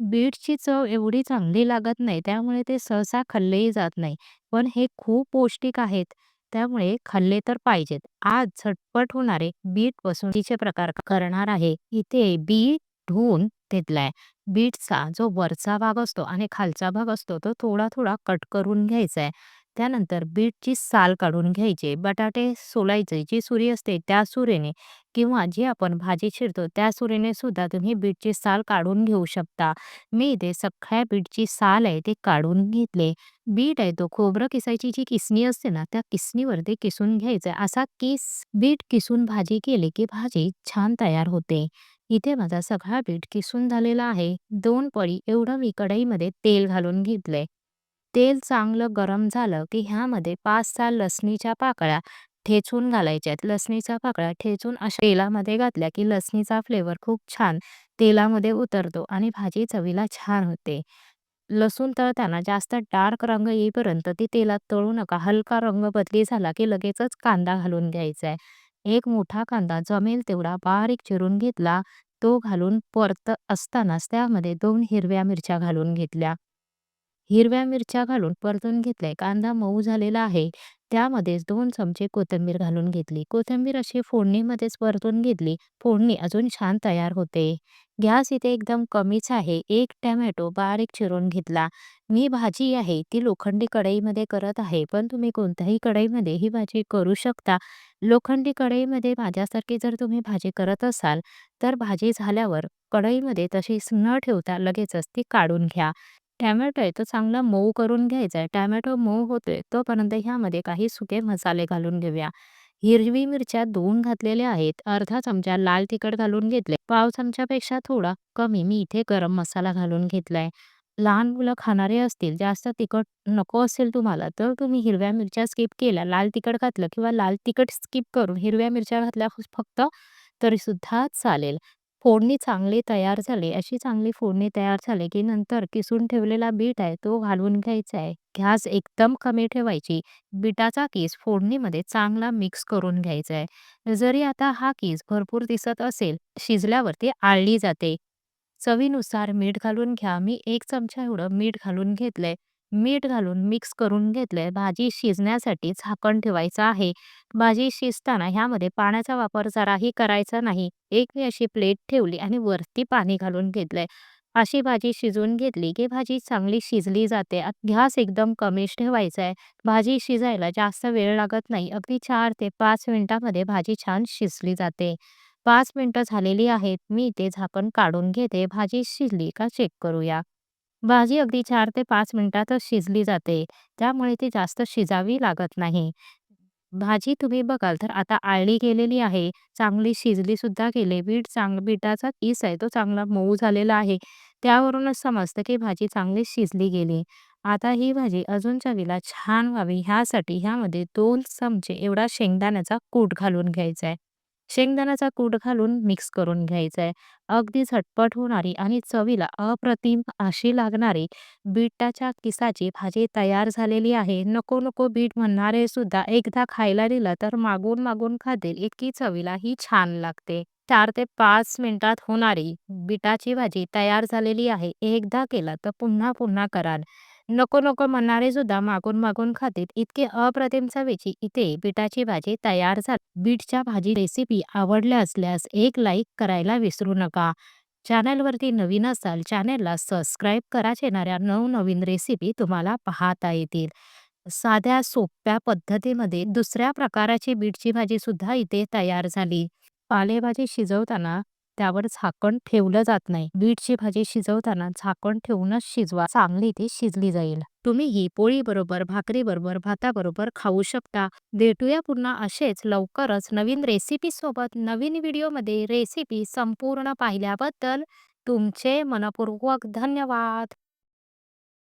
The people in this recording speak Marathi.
बीटची चव एवढी चांगली लागत नाही, त्यामुळे ते सहसा खाल्लेही जात नाही. पण हे खूप पौष्टिक आहेत, त्यामुळे खाल्ले तर पाहिजेत. आज झटपट होणारे बीट चे प्रकार करणार आहे. इथे बीट धुवून घेतलाय. बीटचा जो वरचा भाग असतो आणि खालचा भाग असतो तो थोडा-थोडा कट करून घ्यायचा आहे. त्यानंतर बीटची साल काढून घ्यायचे बटाटे सोलायचे. जी सुरी असते त्या सुरीने किंवा जी आपण भाजी चिरतो त्या सुरीने सुद्धा तुम्ही बीटची साल काढून घेऊ शकता. मी इथे सगळ्या बीटची साल आहे ते काढून घेतले. बीट आहे तो खोबरं किसायची जी किसणी असते ना, त्या किसणीवरती किसून घ्यायचं. असा किस बीट किसून भाजी केली की भाजी छान तयार होते. इथे माझा सगळा बीट किसून झालेला आहे. दोन पळी एवढं मी कढईमध्ये तेल घालून घेतलंय. तेल चांगलं गरम झालं की ह्यामध्ये 5-6 लसणीच्या पाकळ्या ठेचून घालायच्यात. लसणीच्या पाकळ्या ठेचून अशा तेलामध्ये घातल्या की लसणीचा फ्लेवर खूप छान तेलामध्ये उतरतो आणि भाजी चवीला छान होते. लसूण तळताना जास्त डार्क रंग येईपर्यंत ती तेलात तळू नका. हलका रंग बदली झाला की लगेचच कांदा घालून घ्यायचा आहे. एक मोठा कांदा जमेल तेवढा बारीक चिरून घेतला. तो घालून परत असतानाच त्यामध्ये दोन हिरव्या मिरच्या घालून घेतल्या. हिरव्या मिरच्या घालून परतून घेतलाय. कांदा मऊ झालेला आहे. त्यामध्येच दोन चमचे कोथिंबीर घालून घेतली. कोथिंबीर अशी फोडणीमध्येच परतून घेतली. फोडणी अजून छान तयार होते. गॅस इथे एकदम कमीच आहे. एक टमॅटो बारीक चिरून घेतला. मी भाजी आहे ती लोखंडी कढईमध्ये करत आहे, पण तुम्ही कोणत्याही कढईमध्ये ही भाजी करू शकता. लोखंडी कढईमध्ये माझ्यासारखी जर तुम्ही भाजी करत असाल, तर भाजी झाल्यावर कढईमध्ये तशीच न ठेवता लगेचच ती काढून घ्या. टॅमॅटो आहे तो चांगला मऊ करून घ्यायचा आहे. टॅमॅटो मऊ होतोय तोपर्यंत ह्यामध्ये काही सुके मसाले घालून घेऊया. हिरवी मिरच्या दोन घातलेल्या आहेत. अर्धा चमचा लाल तिखट घालून घेतले. पाव चमच्यापेक्षा थोडा कमी मी इथे गरम मसाला घालून घेतलाय. लहान मुलं खाणारे असतील, जास्त तिखट नको असेल तुम्हाला, तर तुम्ही हिरव्या मिरच्या स्किप केल्या, लाल तिखट घातलं किंवा लाल तिखट स्किप करून हिरव्या मिरच्या घातल्या फक्त तरी सुद्धा चालेल. फोडणी चांगली तयार झाली. अशी चांगली फोडणी तयार झाली की नंतर किसून ठेवलेला बीट आहे तो घालून घ्यायचा आहे. गॅस एकदम कमी ठेवायची. बीटाचा केस फोडणीमध्ये चांगला मिक्स करून घ्यायचा आहे. जरी आता हा केस भरपूर दिसत असेल, शिजल्यावरती आळली जाते. चवीनुसार मीठ घालून घ्या. मी एक चमचा एवढं मीठ घालून घेतलंय. मीठ घालून मिक्स करून घेतलंय. भाजी शिजण्यासाठी झाकण ठेवायचं आहे. भाजी शिजताना ह्यामध्ये पाण्याचा वापर जराही करायचा नाही. एक मी अशी प्लेट ठेवली आणि वरती पाणी घालून घेतलंय. अशी भाजी शिजवून घेतली की भाजी चांगली शिजली जाते. गॅस एकदम कमीच ठेवायचा आहे. भाजी शिजायला जास्त वेळ लागत नाही. अगदी 4 ते 5 मिनिटांमध्ये भाजी छान शिजली जाते. 5 मिनिटं झालेली आहेत. मी इथे झाकण काढून घेते. भाजी शिजली का चेक करूया. भाजी अगदी 4 ते 5 मिनिटातच शिजली जाते. त्यामुळे ती जास्त शिजावी लागत नाही. भाजी तुम्ही बघाल तर आता आळली गेलेली आहे. चांगली शिजली सुद्धा गेली. बीट चांग बीटाचा किस आहे तो चांगला मऊ झालेला आहे. त्यावरूनच समजतं की भाजी चांगली शिजली गेली. आता ही भाजी अजून चवीला छान व्हावी ह्यासाठी ह्यामध्ये 2 चमचे एवढा शेंगदाण्याचा कूट घालून घ्यायचा आहे. शेंगदाण्याचा कूट घालून मिक्स करून घ्यायचा आहे. अगदी झटपट होणारी आणि चवीला अप्रतिम अशी लागणारी बीटाच्या किसाची भाजी तयार झालेली आहे. नको नको बीट म्हणणारे सुद्धा एकदा खायला दिलं तर मागून मागून खातील. इतकी चवीला ही छान लागते. चार ते पाच मिनिटात होणारी बिटाची भाजी तयार झालेली आहे. एकदा केला तर पुन्हा पुन्हा कराल. नको नको म्हणणारे सुद्धा मागून मागून खातील. इतके अप्रतिम चवीची इथे बिटाची भाजी तयार झाली. बीटच्या भाजी रेसिपी आवडल्या असल्यास एक लाईक करायला विसरू नका. चॅनलवरती नवीन असाल चॅनलला सबस्क्राईब करा. येणाऱ्या नवनवीन रेसिपी तुम्हाला पाहता येतील. साध्या सोप्या पद्धतीमध्ये दुसऱ्या प्रकाराची बीटची भाजी सुद्धा इथे तयार झाली. पालेभाजी शिजवताना त्यावर झाकण ठेवलं जात नाही. बीटची भाजी शिजवताना झाकण ठेवूनच शिजवा. चांगली ती शिजली जाईल. तुम्ही ही पोळी बरोबर, भाकरी बरोबर, भाताबरोबर खाऊ शकता. भेटूया पुन्हा असेच लवकरच नवीन रेसिपी सोबत. नवीन व्हिडिओमध्ये रेसिपी संपूर्ण पाहिल्याबद्दल तुमचे मनपूर्वक धन्यवाद.